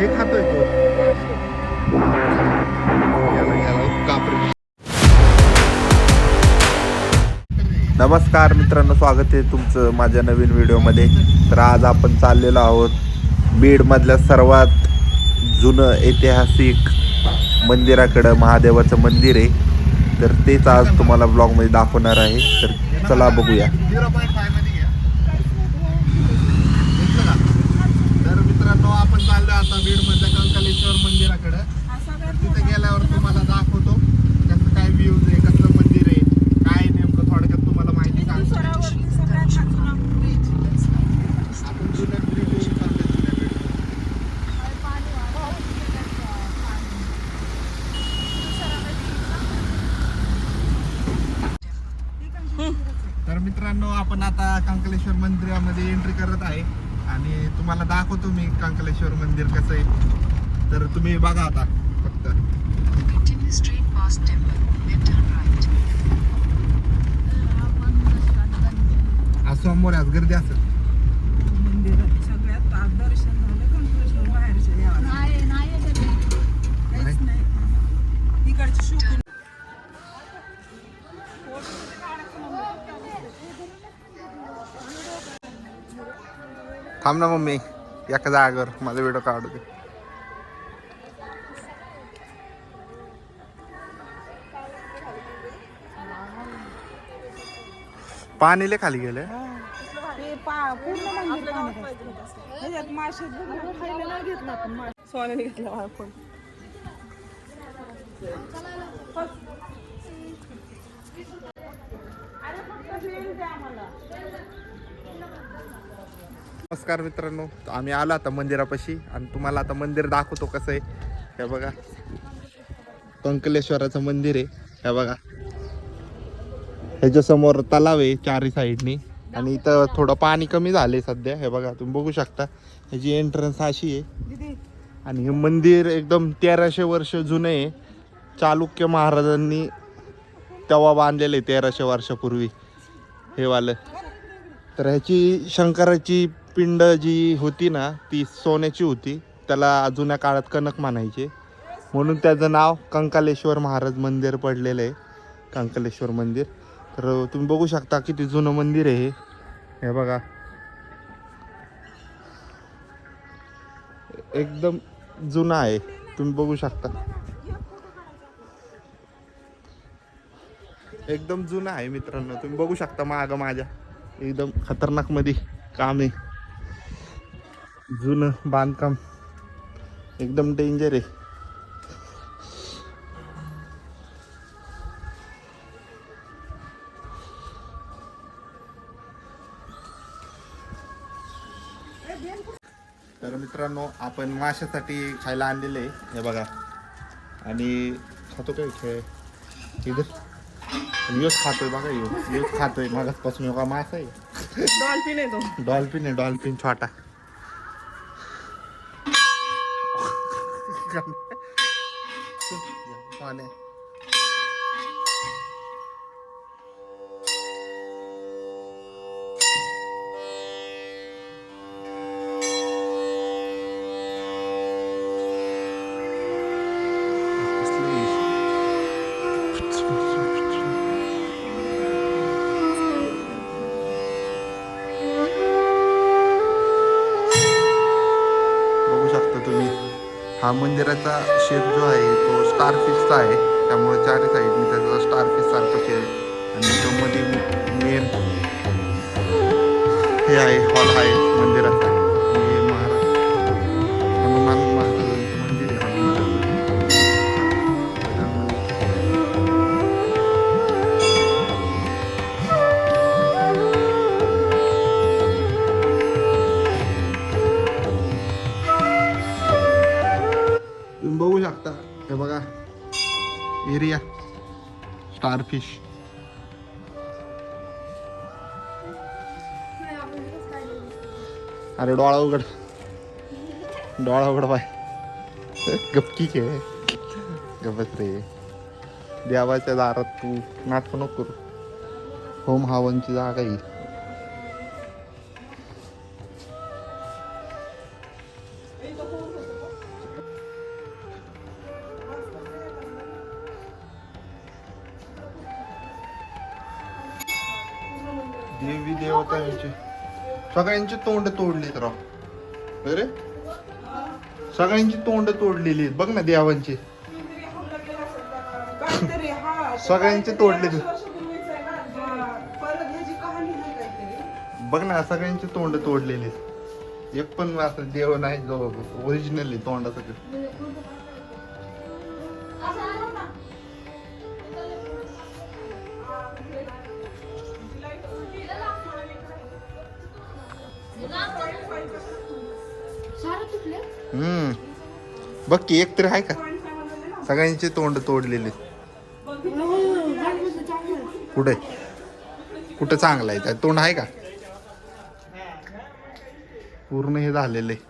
हे खातोय तो. याला याला कापरी नमस्कार मित्रांनो स्वागत आहे तुमचं माझ्या नवीन व्हिडिओमध्ये. तर आज आपण चाललेलो आहोत बीडमधल्या सर्वात जुनं ऐतिहासिक मंदिराकडं महादेवाचं मंदिर आहे. तर तेच आज तुम्हाला ब्लॉगमध्ये दाखवणार आहे. तर चला बघूया झिरो पॉईंट फायमध्ये घ्या घेतलं का? तर मित्रांनो आता बीड आता कंकालेश्वर मंदिराकडं. तिथे गेल्यावर तुम्हाला दाखवतो कसं काय व्ह्यूज आहे कसलं मंदिर आहे काय नेमकं थोडक्यात तुम्हाला माहिती सांगतो. आपण जुन्या ब्रिजवरून जुन्या तर मित्रांनो आपण आता कंकलेश्वर मंदिरामध्ये एंट्री करत आहे. आणि तुम्हाला दाखवतो मी कंकलेश्वर मंदिर कसं आहे. तर तुम्ही बघा आता फक्त. आज सोमवार आज गर्दी असेल. मंदिरात सगळ्यात आज दर्शन झालं कंकलेश्वर बाहेरच्या देवाला. काहीच नाही. इकडचे शोधून थांब ना मम्मी एका जागेवर माझा व्हिडिओ काढू दे. पाणीला खाली गेले. ते घेतला आपण नमस्कार मित्रांनो आम्ही आलो आता मंदिरापाशी आणि तुम्हाला आता मंदिर दाखवतो कसं आहे. हे बघा. कंकलेश्वराचं मंदिर आहे. हे बघा. ह्याच्या समोर तलाव आहे चारही साईडनी. आणि इथं थोडं पाणी कमी झालंय सध्या. हे बघा तुम्ही बघू शकता. ह्याची एंट्रन्स अशी आहे. आणि हे मंदिर एकदम तेराशे वर्ष जुने आहे. चालुक्य महाराजांनी तेव्हा बांधलेलं आहे तेराशे वर्षापूर्वी. हे वालं. तर ह्याची शंकराची पिंड जी होती ना ती सोन्याची होती. त्याला जुन्या काळात कनक मानायचे म्हणून त्याचं नाव कंकालेश्वर महाराज मंदिर पडलेलं आहे. कंकालेश्वर मंदिर. तर तुम्ही बघू शकता किती जुनं मंदिर आहे हे. हे बघा. एकदम जुनं आहे. तुम्ही बघू शकता. एकदम जुनं आहे मित्रांनो. तुम्ही बघू शकता मागं माझ्या. एकदम खतरनाकमध्ये काम आहे. जुनं बांधकाम. एकदम डेंजर आहे. तर मित्रांनो आपण माशासाठी खायला आणलेले आहे. हे बघा. आणि खातो काय खेळ? इधर. योच खातोय बघा यो योच खातोय मागासपासून यो का मासा आहे डॉल्फिन आहे तो डॉल्फिन आहे डॉल्फिन छोटा पाण्या हा मंदिराचा शेप जो आहे तो स्टार फिक्सचा आहे. त्यामुळे चारही साईडने त्याचा स्टार फिक्स सारखं शेप आहे आणि तो मध्ये मेन हे आहे हॉल आहे मंदिराचा. हे महाराज. हनुमान महाराज. एरिया स्टारफिश अरे डोळा उघड. डोळा उघड बाय. गपकी के. गपच रे. देवाच्या दारात तू नाटक नको करू. होम हवनची जागा येईल देवी देवता यांची. सगळ्यांची तोंड तोडलीत राव. अरे सगळ्यांची तोंड तोडलेली आहेत. बघ ना देवांची. सगळ्यांचे तोडले बघ ना सगळ्यांची तोंड तोडलेली आहेत. एक पण असं देव नाही जो ओरिजिनल तोंडाचं हम्म. बघ की एक तरी आहे का? सगळ्यांचे तोंड तोडलेले. कुठे? कुठं चांगलं आहे? त्या तोंड आहे का? पूर्ण हे झालेलं. आहे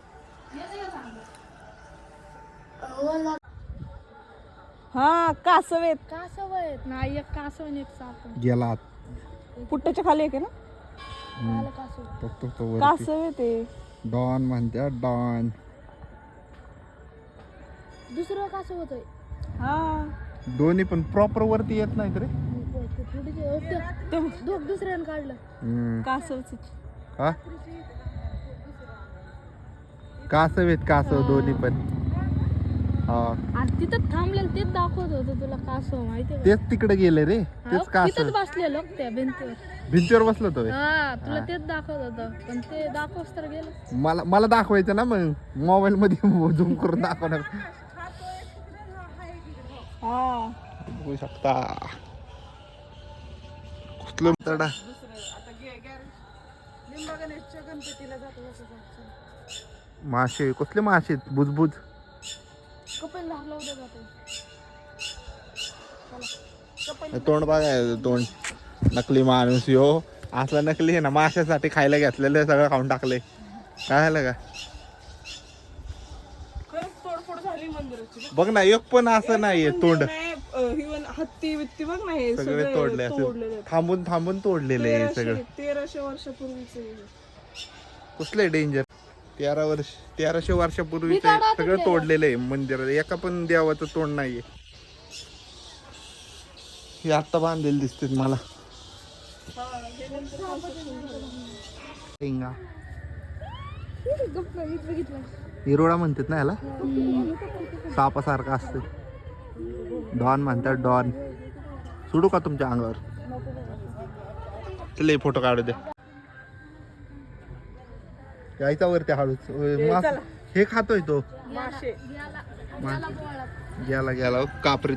हा कासव आहेत. कासव आहेत ना एक कासव आणि एक साप गेला. पुट्ट्याच्या खाली एक आहे ना. कासव. कासव आहे ते. डॉन म्हणत्या डॉन. दुसरं होतंय? हा. दोन्ही पण प्रॉपर वरती येत नाहीत रे. थोडी दुसऱ्यानं काढलं. हम्म. कासवच का कासव आहेत कासव दोन्ही पण. आणि तिथं थांबलेलं तेच दाखवत होतं तुला कासव माहिती तेच तिकडे गेले रे तेच कासव. तिथंच बसलेलो त्या भिंतीवर. भिंतीवर बसलो तो हा तुला तेच दाखवत होतं पण ते दाखवस तर गेलं. मला मला दाखवायचं ना मग मोबाईल मध्ये झूम करून दाखवणार. हा. बघू शकता. कुठलं तडा. मासे कसले मासे? बुजबुज. कपेल धरला उद्या जातो तोंड बघाय तोंड. नकली माणूस यो. असला नकली आहे ना माशासाठी खायला घेतलेलं सगळं खाऊन टाकले. काय झालं का बघ ना एक पण असं नाहीये तोंड. ही वन- हत्ती बघ ना हे सगळे तोडले थांबून थांबून तोडलेले सगळं. तेराशे वर्षापूर्वीचे कसले डेंजर तेरा वर्ष तेराशे वर्षापूर्वी मी काढा सगळं. तोडलेलं आहे मंदिरात एका पण देवाचं तोंड नाहीये. हे आता बांधलेले दिसते मला. बघितलं हिरोडा म्हणतात ना ह्याला? सापासारखा असते डॉन म्हणतात डॉन. सोडू का तुमच्या अंगावर? चल फोटो काढू दे. यायचा वरती हळूच ओय, मास- हे खातोय तो. मासे. गेला गेला बोळात गेला गेला कापरी